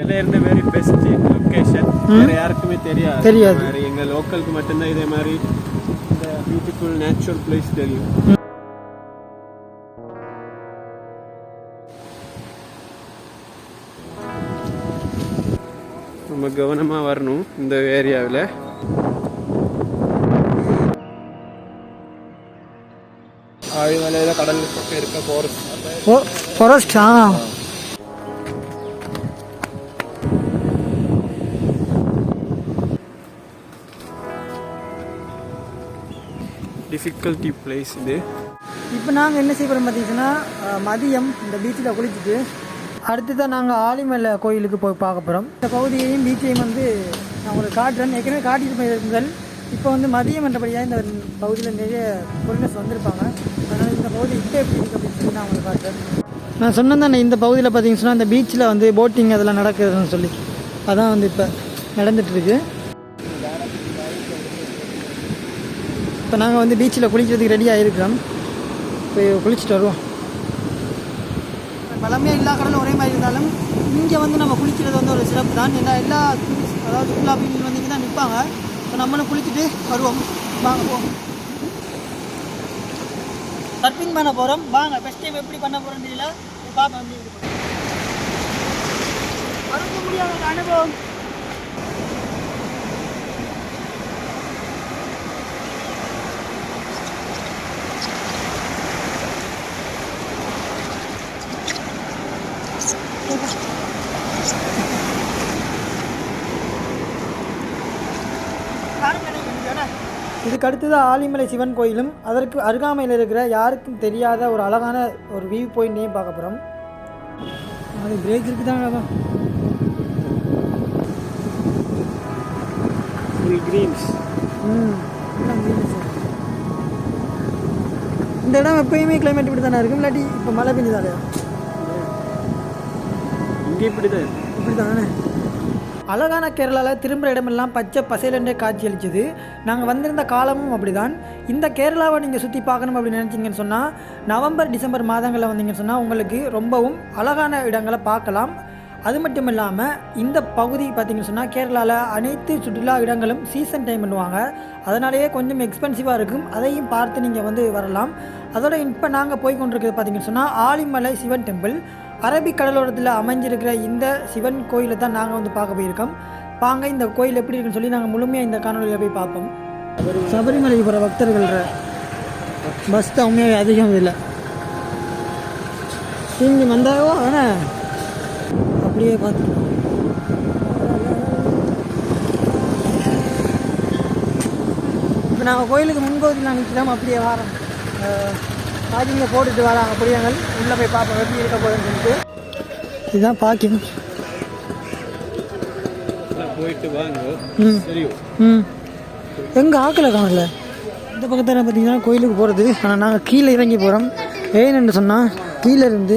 இருந்து very best location வேற யாருக்குமே தெரியாது. தெரியாது. மாதிரி எங்க லோக்கலுக்கு மட்டும்தான் இதே மாதிரி இந்த பியூட்டிஃபுல் நேச்சுரல் பிளேஸ் தெரியும். ரொம்ப கவனமா வரணும் இந்த ஏரியாவில். ஆழிமலையில கடல் பக்கம் இருக்க ஃபாரஸ்ட் ஃபாரஸ்ட் ஆ. டிஃபிகல்ட்டி பிளேஸ் இது. இப்போ நாங்கள் என்ன செய்ய போகிறோம் பார்த்தீங்கன்னா மதியம் இந்த பீச்சில் குளிச்சுட்டு அடுத்ததான் நாங்கள் ஆலிமலை கோயிலுக்கு போய் பார்க்க போகிறோம் இந்த பகுதியையும் பீச்சையும் வந்து நான் உங்களுக்கு காட்டுறேன். ஏற்கனவே காட்டிட்டு போயிருந்தால் இப்போ வந்து மதியம் என்றபடியாக இந்த பகுதியில் நிறைய பொருளஸ் வந்திருப்பாங்க. அதனால் இந்த பகுதி இப்போ எப்படி இருக்குது அப்படின்னு சொல்லி நான் உங்களுக்கு காட்டுறேன். நான் சொன்னேன் தானே இந்த பகுதியில் பார்த்தீங்கன்னு சொன்னால் இந்த பீச்சில் வந்து போட்டிங் அதெல்லாம் நடக்குதுன்னு சொல்லி. அதான் வந்து இப்போ நடந்துகிட்ருக்கு இப்போ நாங்கள் வந்து பீச்சில் குளிக்கிறதுக்கு ரெடியாக இருக்கிறோம் போய் குளிச்சுட்டு வருவோம். பழமையாக எல்லா கடலும் ஒரே மாதிரி இருந்தாலும் இங்கே வந்து நம்ம குளிக்கிறது வந்து ஒரு சிறப்பு தான். எல்லா எல்லா அதாவது சுற்றுலா பயணிகள் வந்து இங்கே தான் நிற்பாங்க. இப்போ நம்மளும் குளிச்சுட்டு வருவோம். வாங்க போவோம். சர்ஃபிங் பண்ண போகிறோம் வாங்க ஃபஸ்ட் டைம் எப்படி பண்ண போகிறோம் தெரியல. பார்ப்போம். வந்து மறக்க முடியாத அனுபவம். இதுக்கு அடுத்தது ஆலிமலை சிவன் கோயிலும் அதற்கு அருகாமையில் இருக்கிற யாருக்கும் தெரியாத ஒரு அழகான ஒரு வியூ பாயிண்ட்டையும் பார்க்க போகிறோம் அது பிரேக் இருக்குதாங்க ஃபுல் கிரீன்ஸ் ம். இந்த இடம் எப்பயுமே கிளைமேட் இப்படி தானே இருக்கும்? இல்லாட்டி இப்போ மழை பெஞ்சதாலையா இங்கே இப்படி தான். இப்படி தானே அழகான கேரளாவில் திரும்புகிற இடமெல்லாம் பச்சை பசையிலன்றே காட்சி அளிச்சது. நாங்கள் வந்திருந்த காலமும் அப்படிதான். இந்த கேரளாவை நீங்கள் சுற்றி பார்க்கணும் அப்படின்னு நினச்சிங்கன்னு சொன்னால் நவம்பர் டிசம்பர் மாதங்களில் வந்தீங்கன்னு சொன்னால் உங்களுக்கு ரொம்பவும் அழகான இடங்களை பார்க்கலாம். அது மட்டும் இல்லாமல் இந்த பகுதி பார்த்தீங்கன்னு சொன்னால் கேரளாவில் அனைத்து சுற்றுலா இடங்களும் சீசன் டைம் பண்ணுவாங்க. அதனாலேயே கொஞ்சம் எக்ஸ்பென்சிவாக இருக்கும். அதையும் பார்த்து நீங்கள் வந்து வரலாம். அதோட இப்போ நாங்கள் போய் கொண்டிருக்கிறது பார்த்தீங்கன்னு சொன்னால் ஆலிமலை சிவன் டெம்பிள் அரபிக் கடலோரத்தில் அமைஞ்சிருக்கிற இந்த சிவன் கோயிலை தான் நாங்கள் வந்து பார்க்க போயிருக்கோம். வாங்க இந்த கோயில் எப்படி இருக்குன்னு சொல்லி நாங்கள் முழுமையாக இந்த காணொலியில் போய் பார்ப்போம். சபரிமலை போகிற பக்தர்கள் பஸ் தான் அதிகம் இல்லை. இங்கே வந்தாவோ ஆனால் அப்படியே பார்த்து இப்போ நாங்கள் கோயிலுக்கு முன்பகுதியில் நான் நிற்கிறோம் அப்படியே வரோம். பார்க்கிங்கில் போட்டுட்டு வராங்க புரியாங்கள் உள்ளே போய் பார்ப்போம் எப்படி இருக்க போகுதுன்னு சொல்லிட்டு. இதுதான் பார்க்கிங் போயிட்டு வாங்க. ம். தெரியும் ம். எங்கே ஆக்கலை காணல. இந்த பக்கத்தில் பார்த்தீங்கன்னா கோயிலுக்கு போகிறது ஆனால் நாங்கள் கீழே இறங்கி போகிறோம் ஏன்னு சொன்னால் கீழே இருந்து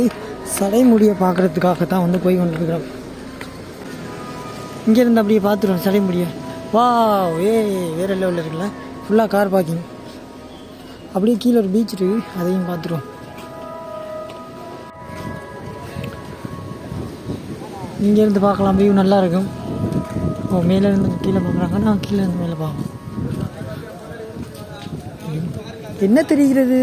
சடைமுடியை பார்க்குறதுக்காக தான் வந்து போய் கொண்டிருக்கிறோம். இங்கேருந்து அப்படியே பார்த்துருவோம் சடைமுடியை. வா ஏ வேறு லெவலில் இருக்குல்ல. ஃபுல்லாக கார் பார்க்கிங் அப்படியே கீழே ஒரு பீச் இருக்குது அதையும் பார்த்துருவோம். இங்கேருந்து பார்க்கலாம். வியூ நல்லா இருக்கும். ஓ மேலே இருந்து கீழே பார்க்குறாங்க. நான் கீழே இருந்து மேலே பார்க்கணும் என்ன தெரிகிறது?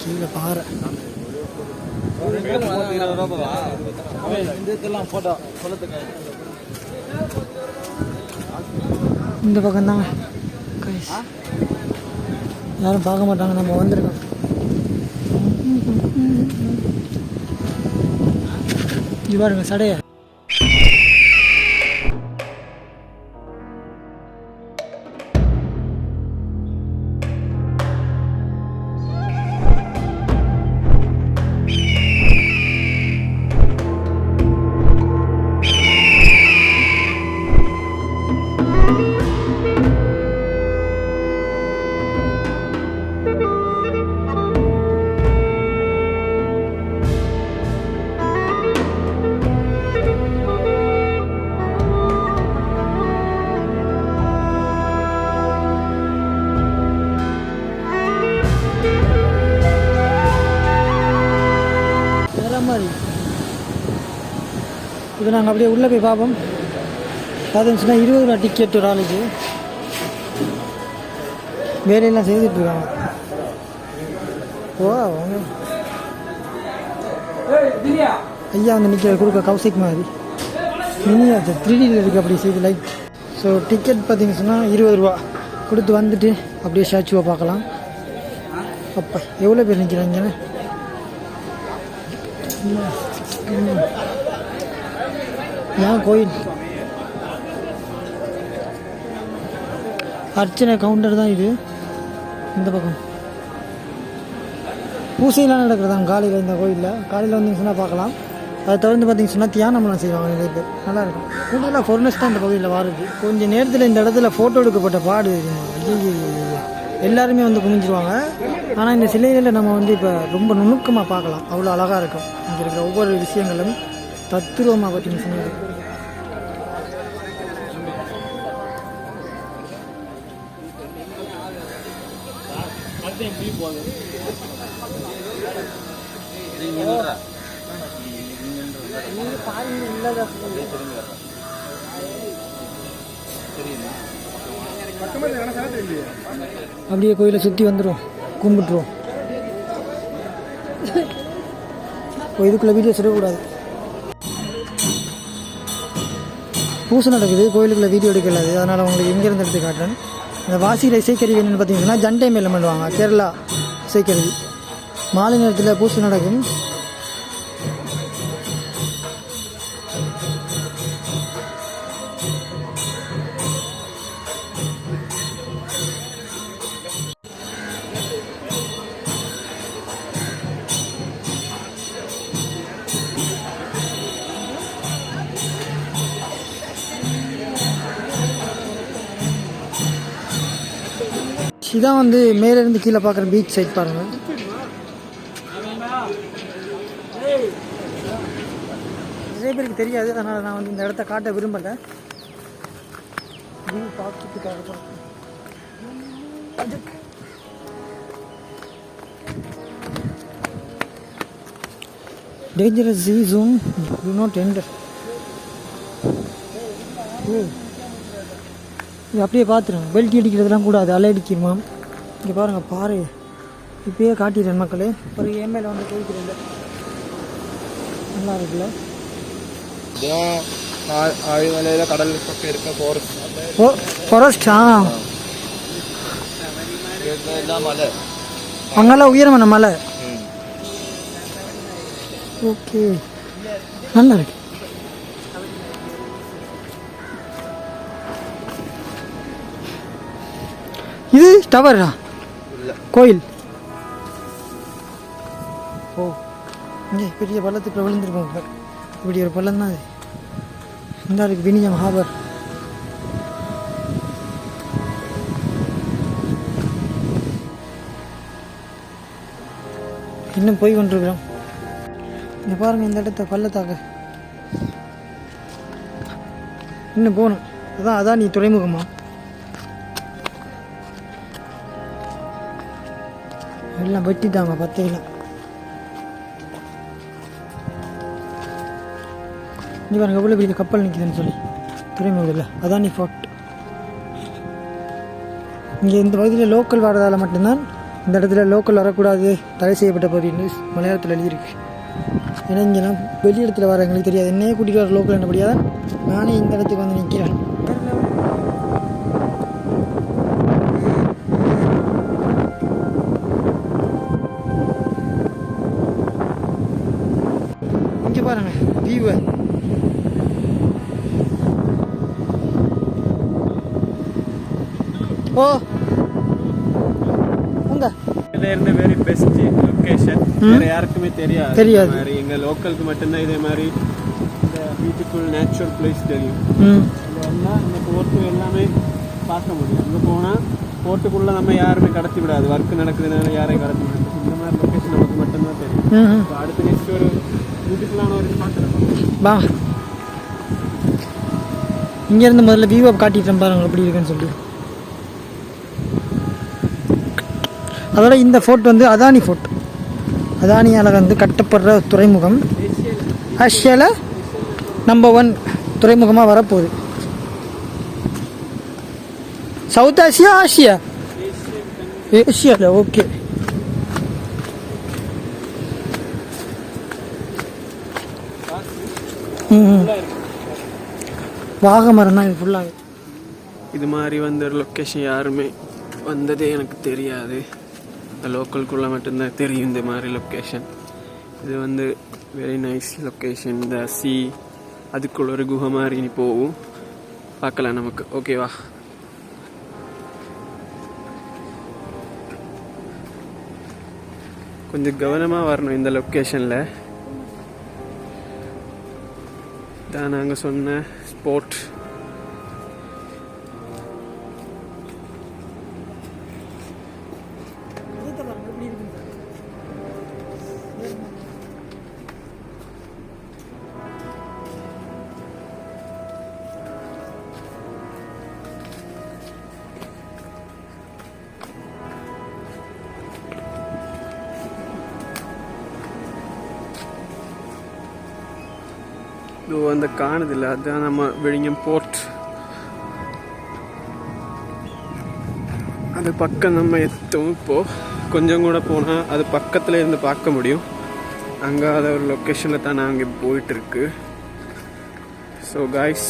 கீழே பாறை. இந்த பக்கம் தாங்க. யாரும் பார்க்க மாட்டாங்க நம்ம வந்திருக்கோம். இங்க பாருங்க இப்போ நாங்கள் அப்படியே உள்ளே போய் பார்ப்போம். பார்த்தீங்கன்னா இருபது ரூபா டிக்கெட் ஒரு ஆளுக்கு. வேலையெல்லாம் செய்துட்டு இருக்காங்க. ஓ அவங்க ஐயா வந்து நிற்கிற கொடுக்க கௌசிக் மாதிரி. மினியாச்சு த்ரீ டியில் இருக்குது அப்படி செய்து லைட் ஸோ டிக்கெட் பார்த்தீங்கன்னு சொன்னால் இருபது ரூபா. கொடுத்து வந்துட்டு அப்படியே ஸ்டாச்சுவை பார்க்கலாம். அப்பா எவ்வளோ பேர் நிற்கிறாங்க ஏன் கோயில் அர்ச்சனை கவுண்டர் தான் இது. இந்த பக்கம். பூசையெல்லாம் நடக்கிறதாங்க காலையில் இந்த கோயிலில். காலையில் வந்தீங்கன்னா பார்க்கலாம். அதை தொடர்ந்து பார்த்தீங்கன்னா சொன்னால் தியானம்லாம் செய்வாங்க நிறைய பேர். நல்லா இருக்கும். கூடுதலாக ஃபொர்னஸ் தான் இந்த பகுதியில் வாருது. கொஞ்சம் நேரத்தில் இந்த இடத்துல ஃபோட்டோ எடுக்கப்பட்ட பாடு எல்லாருமே வந்து குமிஞ்சிருவாங்க ஆனால் இந்த சிலைகளில் நம்ம வந்து இப்போ ரொம்ப நுணுக்கமாக பார்க்கலாம். அவ்வளோ அழகாக இருக்கும். இங்கே இருக்கிற ஒவ்வொரு விஷயங்களும். தத்துருவமாக பார்த்தீங்கன்னு சொன்னது அப்படியே கோயிலை சுற்றி வந்துடும் கும்பிட்டுருவோம் இப்போ இதுக்குள்ளே வீடியோ சொல்லக்கூடாது பூசை நடக்குது கோயிலுக்குள்ளே வீடியோ எடுக்கலாது அதனால் உங்களுக்கு எங்கேருந்து எடுத்து காட்டுறேன். இந்த வாசியில் இசைக்கருவி என்னென்னு பார்த்தீங்கன்னா ஜண்டை மேலம் பண்ணுவாங்க கேரளா இசைக்கருவி மாலை நேரத்தில் பூசை நடக்கும். இதான் வந்து மேலேருந்து கீழே பார்க்குற பீச் சைட் பாருங்க. நிறைய பேருக்கு தெரியாது அதனால் நான் வந்து இந்த இடத்த காட்ட விரும்பலை. வியூ பார்க்கறதுக்காக dangerous Dangerous sea zone, do ஓ இது அப்படியே பார்த்துருங்க. பெல்ட்டி அடிக்கிறதுலாம் கூடாது. அலை அடிக்குமா இங்கே பாருங்கள் பாரு இப்பயே காட்டிடுறேன் மக்களே. ஒரு ஏமையில் வந்து போய்க்கிறேன் நல்லா இருக்குல்ல? ஆழிமலையில் கடல் பக்கம் இருக்க ஃபாரஸ்ட் ஃபாரஸ்டா மலை அங்கெல்லாம் உயரமான மலை. ஓகே நல்லா இருக்கு. இது டவரா? கோயில். ஓ இங்கே பெரிய பள்ளத்துக்குள்ள விழுந்துருக்கோம் இப்படி ஒரு பள்ளம் தான் அது. இந்த இருக்கு வினியம் ஹாபர் இன்னும் போய் கொண்டிருக்கிறோம். இங்கே பாருங்கள் இந்த இடத்த பள்ளத்தாக்கு. இன்னும் போகணும். அதான் அதான் நீ துறைமுகமா? எல்லாம் வெட்டிட்டாங்க பத்தையெல்லாம் இங்கே பாருங்க எவ்வளோ பெரிய கப்பல் நிற்குதுன்னு சொல்லி. துறைமுகத்தில் அதான் நீ ஃபோர்ட் இங்கே இந்த பகுதியில் லோக்கல் வரதால் மட்டும்தான் இந்த இடத்துல லோக்கல் வரக்கூடாது தடை செய்யப்பட்ட பகுதின்னு மலையாளத்தில் எழுதியிருக்கு. ஏன்னா இங்கெல்லாம் வெளி இடத்துல வர எங்களுக்கு தெரியாது. என்னையே கூட்டிகிட்டு வர லோக்கல் என்னபடியாக நானே இந்த இடத்துக்கு வந்து நிற்கிறேன். ஓ. அங்க இதுல இருந்து வெரி பெஸ்ட் லொகேஷன் வேற யாருக்குமே தெரியாது. தெரியாது. மாதிரி எங்க லோக்கலுக்கு மட்டும்தான் இதே மாதிரி இந்த பியூட்டிஃபுல் நேச்சுரல் பிளேஸ் தெரியும். ம். இதெல்லாம் இந்த போர்ட்டு எல்லாமே பார்க்க முடியும். அங்கே போனால் போர்ட்டுக்குள்ளே நம்ம யாருமே கடத்தி விடாது. ஒர்க் நடக்குதுனால யாரையும் கடத்தி விடாது. இந்த மாதிரி லொக்கேஷன் நமக்கு மட்டும்தான் தெரியும். அடுத்த நெக்ஸ்ட் ஒரு பியூட்டிஃபுல்லான ஒரு ஸ்பாட் இருக்கும் வா. இங்கேருந்து முதல்ல வியூவை காட்டிட்டேன் பாருங்க எப்படி இருக்குன்னு சொல்லி. அதோட இந்த ஃபோர்ட் வந்து அதானி ஃபோர்ட் அதானியால் வந்து கட்டப்படுற துறைமுகம். ஆசியாவில் நம்பர் ஒன் துறைமுகமாக வரப்போகுது. சவுத் ஆசியா ஆசியா ஏசியாவில் ஓகே ம் மரம் தான் இது ஃபுல்லாக இது மாதிரி வந்த லொக்கேஷன் யாருமே வந்ததே எனக்கு தெரியாது. லோக்கலுக்குள்ளே மட்டும்தான் தெரியும் இந்த மாதிரி லொக்கேஷன் இது வந்து வெரி நைஸ் லொக்கேஷன் இந்த சி அதுக்குள்ள ஒரு குகை மாதிரி இனி போகும். பார்க்கலாம் நமக்கு. ஓகேவா கொஞ்சம் கவனமாக வரணும் இந்த லொக்கேஷனில் தான் நாங்கள் சொன்ன ஸ்போர்ட் இது அந்த കാണുന്നില്ല அதுதான் நம்ம விழிஞம் போர்ட் அது பக்கம் நம்ம எத்தும் இப்போ. கொஞ்சம் கூட போனால் அது பக்கத்தில் இருந்து பார்க்க முடியும். அங்கே அதை ஒரு லொக்கேஷனில் தான் நாங்கள் அங்கே போயிட்டுருக்கு. ஸோ காய்ஸ்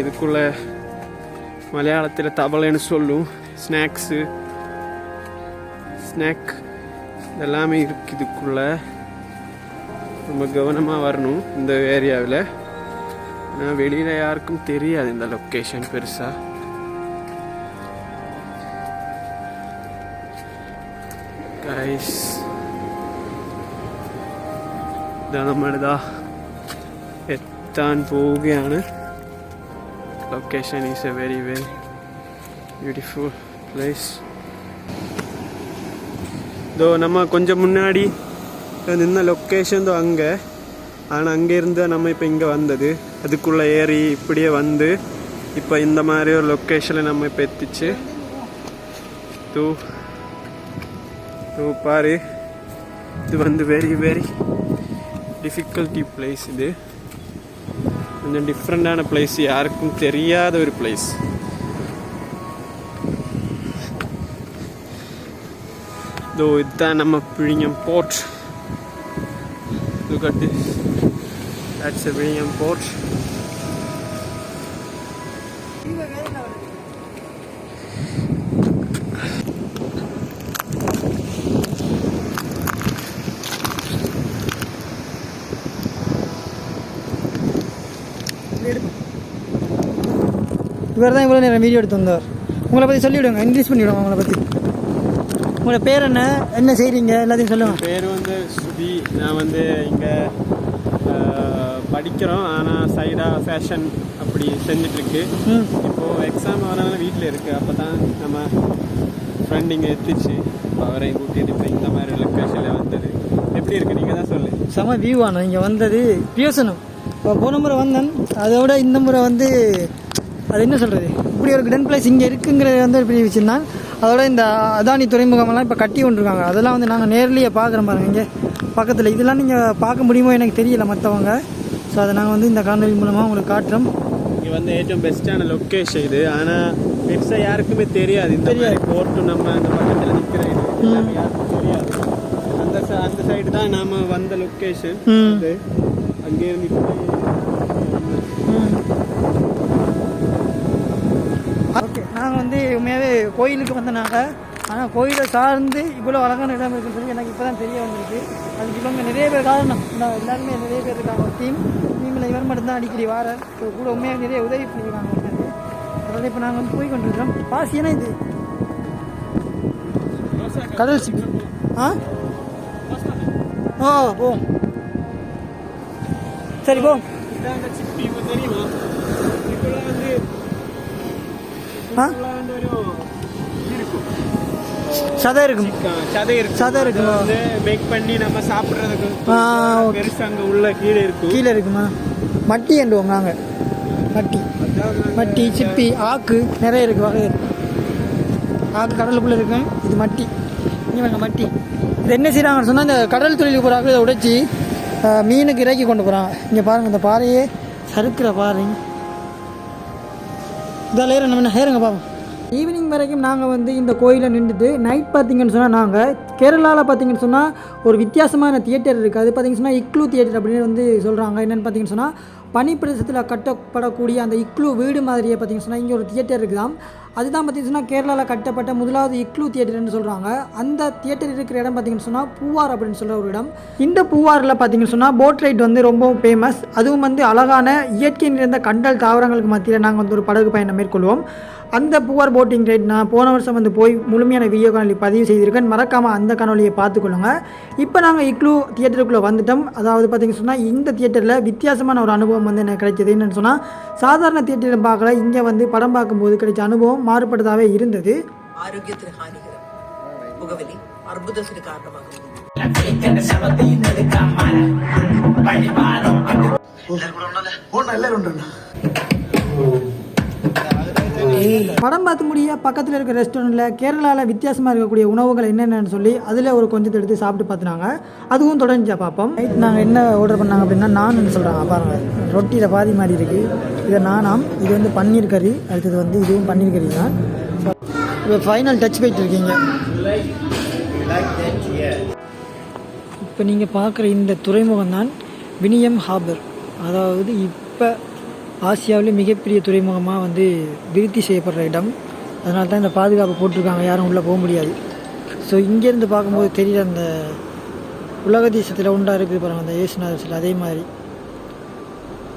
இதுக்குள்ள மலையாளத்தில் தவளைன்னு சொல்லும் ஸ்நாக்ஸு ஸ்நாக் எல்லாமே இருக்கு இதுக்குள்ள ரொம்ப கவனமாக வரணும் இந்த ஏரியாவில் ஆனால் வெளியில் யாருக்கும் தெரியாது இந்த லொக்கேஷன் பெருசாக கைஸ் ഇതാ നമ്മളിതാ എത്താൻ പോവുകയാണ് location is a very very beautiful place. தோ நம்ம கொஞ்சம் முன்னாடி நின்ன லொக்கேஷன் தோ அங்கே. ஆனால் அங்கேருந்து நம்ம இப்போ இங்கே வந்தது. அதுக்குள்ளே ஏறி இப்படியே வந்து இப்போ இந்த மாதிரி ஒரு லொக்கேஷனில் நம்ம இப்போ எத்திச்சு. தூ தூ பாரு. இது வந்து வெரி வெரி டிஃபிகல்ட்டி பிளேஸ் இது. கொஞ்சம் டிஃப்ரெண்டான பிளேஸ் யாருக்கும் தெரியாத ஒரு பிளேஸ் இதோ இதுதான் நம்ம பிழியம் port Look at this. That's a William port. இவ்வளோ நேரம் வீடியோ எடுத்து வந்தார். உங்களை பற்றி சொல்லிவிடுங்க இன்ட்ரீஸ் பண்ணிவிடுங்க உங்களை பற்றி உங்களோட பேர் என்ன? என்ன செய்கிறீங்க எல்லாத்தையும் சொல்லுங்கள் பேர் வந்து சுதி நான் வந்து இங்கே படிக்கிறோம். ஆனால் சைடாக ஃபேஷன் அப்படி ம். இப்போது எக்ஸாம் வரனால வீட்டில் இருக்கு. அப்போ தான் நம்ம ஃப்ரெண்ட் இங்கே எத்திச்சு கூட்டிட்டு இப்போ இந்த மாதிரி லொக்கேஷனில் வந்தது. எப்படி இருக்கு? நீங்கள் தான் சொல்லு. செம வியூ ஆனால் இங்கே வந்தது பேசணும் இப்போ போன முறை வந்தேன். அதோட இந்த முறை வந்து அது என்ன சொல்கிறது இப்படி ஒரு கிடன் பிளேஸ் இங்கே இருக்குங்கிறது வந்து பெரிய விஷயம் தான் அதோட இந்த அதானி துறைமுகமெல்லாம் இப்போ கட்டி கொண்டிருக்காங்க. அதெல்லாம் வந்து நாங்கள் நேர்லேயே பார்க்குறோம் பாருங்க இங்கே பக்கத்தில் இதெல்லாம் நீங்கள் பார்க்க முடியுமோ எனக்கு தெரியல மற்றவங்க ஸோ அதை நாங்கள் வந்து இந்த காணொலி மூலமாக உங்களுக்கு காட்டுறோம். இங்கே வந்து ஏற்றம் பெஸ்ட்டான லொக்கேஷன் இது. ஆனால் பெருசாக யாருக்குமே தெரியாது. இந்த மாதிரி போர்ட்டு நம்ம அந்த பக்கத்தில் நிற்கிற இது யாருக்கும் தெரியாது. அந்த அந்த சைடு தான் நாம வந்த லொக்கேஷன். இது அங்கேருந்து வந்து உண்மையாகவே கோயிலுக்கு வந்த நாங்கள் ஆனால் கோயிலை சார்ந்து இவ்வளோ அழகான இடம் இருக்குன்னு சொல்லி எனக்கு இப்போ தான் தெரிய வந்திருக்கு. அதுக்கு இவங்க நிறைய பேர் காரணம். நான் எல்லாருமே நிறைய பேர் இருக்காங்க. டீம் டீமில் இவர் மட்டும்தான் அடிக்கடி வார கூட உண்மையாக நிறைய உதவி பண்ணியிருக்காங்க அதோட இப்போ நாங்கள் வந்து போய் கொண்டிருக்கிறோம். பாசி என்ன இது? கடல் சிப்பி ஆ? ஓ போம் சரி போம் தெரியுமா இதுக்குள்ள வந்து ஆ இதுக்குள்ள வந்து ஒரு இது இருக்கும் சதை இருக்கும். சதை இருக்கும். சதை இருக்கும். வந்து மேக் பண்ணி நம்ம சாப்பிட்றதுக்கு. பெருசு அங்கே உள்ள கீழே இருக்கும். கீழே இருக்குமா? மட்டி என்றுவோம் நாங்கள் மட்டி. மட்டி சிப்பி ஆக்கு நிறைய இருக்குது வகை இருக்கு. ஆக்கு கடலுக்குள்ளே இருக்கும் இது மட்டி. இங்கே பாருங்க மட்டி. இது என்ன செய்கிறாங்கன்னு சொன்னால் இந்த கடல் தொழிலுக்கு போகிறாங்க இதை உடைச்சி மீனுக்கு இறக்கி கொண்டு போகிறாங்க இங்கே பாருங்கள் இந்த பாறையே சறுக்கிற பாறை இதில் ஏறுங்க என்ன ஏறுங்க பாப்போம். ஈவினிங் வரைக்கும் நாங்கள் வந்து இந்த கோயிலில் நின்றுட்டு நைட் பார்த்தீங்கன்னு சொன்னால் நாங்கள் கேரளாவில் பார்த்தீங்கன்னு சொன்னால் ஒரு வித்தியாசமான தியேட்டர் இருக்குது அது பார்த்தீங்கன்னு சொன்னால் இக்லூ தியேட்டர் அப்படின்னு வந்து சொல்கிறாங்க என்னென்னு பார்த்தீங்கன்னு சொன்னால் பனிப்பிரதேசத்தில் கட்டப்படக்கூடிய அந்த இக்லூ வீடு மாதிரியே பார்த்தீங்கன்னு சொன்னால் இங்கே ஒரு தியேட்டர் இருக்குதாம். அதுதான் பார்த்தீங்கன்னா கேரளாவில் கட்டப்பட்ட முதலாவது இக்லூ தியேட்டர்னு சொல்கிறாங்க அந்த தியேட்டர் இருக்கிற இடம் பார்த்தீங்கன்னு சொன்னால் பூவார் அப்படின்னு சொல்கிற ஒரு இடம். இந்த பூவாரில் பார்த்தீங்கன்னு சொன்னால் போட் ரைட் வந்து ரொம்பவும் ஃபேமஸ் அதுவும் வந்து அழகான இயற்கை நிறைந்த கண்டல் தாவரங்களுக்கு மத்தியில் நாங்கள் வந்து ஒரு படகு பயணம் மேற்கொள்வோம். அந்த பூவார் போட்டிங் ரைட் நான் போன வருஷம் வந்து போய் முழுமையான வீடியோ காணொலி பதிவு செய்திருக்கேன். மறக்காமல் அந்த காணொலியை பார்த்துக்கொள்ளுங்க. இப்போ நாங்கள் இக்லூ தியேட்டருக்குள்ளே வந்துட்டோம். அதாவது பார்த்தீங்கன்னு சொன்னால் இந்த தியேட்டரில் வித்தியாசமான ஒரு அனுபவம் வந்து எனக்கு கிடைச்சது. என்னென்னு சொன்னால் சாதாரண தியேட்டரில் பார்க்கல. இங்கே வந்து படம் பார்க்கும்போது கிடைச்ச அனுபவம் மாறுபட்டதாகவே இருந்தது. ஆரோக்கியத்திற்கு ஹானிகரம் முகவலி அற்புதத்திற்கு காரணமாக படம் பார்த்து முடிய? பக்கத்தில் இருக்க ரெஸ்டாரண்ட்டில் கேரளாவில் வித்தியாசமாக இருக்கக்கூடிய உணவுகள் என்னென்னு சொல்லி அதில் ஒரு கொஞ்சத்தை எடுத்து சாப்பிட்டு பார்த்துனாங்க. அதுவும் தொடர்ந்து பார்ப்போம் நைட் நாங்கள் என்ன ஆர்டர் பண்ணாங்க அப்படின்னா நான் சொல்கிறாங்க பாருங்கள் ரொட்டியில் பாதி மாதிரி இருக்குது இது நானாம் இது வந்து பன்னீர் கறி அடுத்தது வந்து இதுவும் பன்னீர் கறி தான். இப்போ ஃபைனல் டச் போயிட்டு இருக்கீங்க. இப்போ நீங்கள் பார்க்குற இந்த துறைமுகம் தான் வினியம் ஹார்பர். அதாவது இப்போ ஆசியாவிலே மிகப்பெரிய துறைமுகமாக வந்து விருத்தி செய்யப்படுற இடம். அதனால தான் இந்த பாதுகாப்பு போட்டிருக்காங்க. யாரும் உள்ளே போக முடியாது. ஸோ இங்கேருந்து பார்க்கும்போது தெரியல அந்த உலக தேசத்தில் உண்டா இருக்குது பாருங்கள் அந்த ஏசுநாதர் சில. அதே மாதிரி.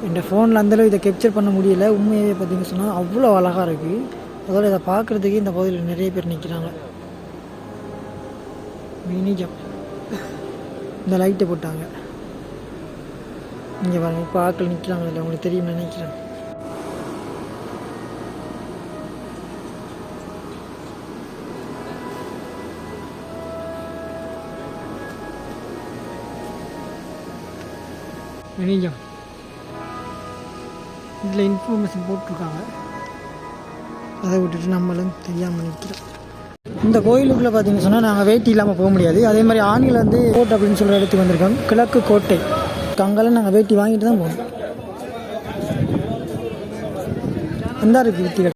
என் ஃபோனில் அந்தளவு இதை கேப்சர் பண்ண முடியல. உண்மையாகவே பார்த்தீங்கன்னு சொன்னால் அவ்வளோ அழகாக இருக்குது அதோட இதை பார்க்குறதுக்கு இந்த பகுதியில் நிறைய பேர் நிற்கிறாங்க மினிஜம் இந்த லைட்டை போட்டாங்க. இங்கே பாருங்க இப்போ ஆட்கள் நிற்கிறாங்க இல்லை உங்களுக்கு தெரியும் நினைக்கிறேன். மினிஜம் இதில் இன்ஃபர்மேஷன் போட்டிருக்காங்க. அதை விட்டுட்டு நம்மளும் தெரியாமல் நிற்கிறோம். இந்த கோயிலுக்குள்ளே பார்த்தீங்கன்னு சொன்னால் நாங்கள் வேட்டி இல்லாமல் போக முடியாது. அதே மாதிரி ஆண்கள் வந்து கோட் அப்படின்னு சொல்கிற இடத்துக்கு வந்திருக்கோம் கிழக்கு கோட்டை. அங்கெல்லாம் நாங்கள் வேட்டி வாங்கிட்டு தான் போகணும் அந்த இருக்குது வித்திகள்.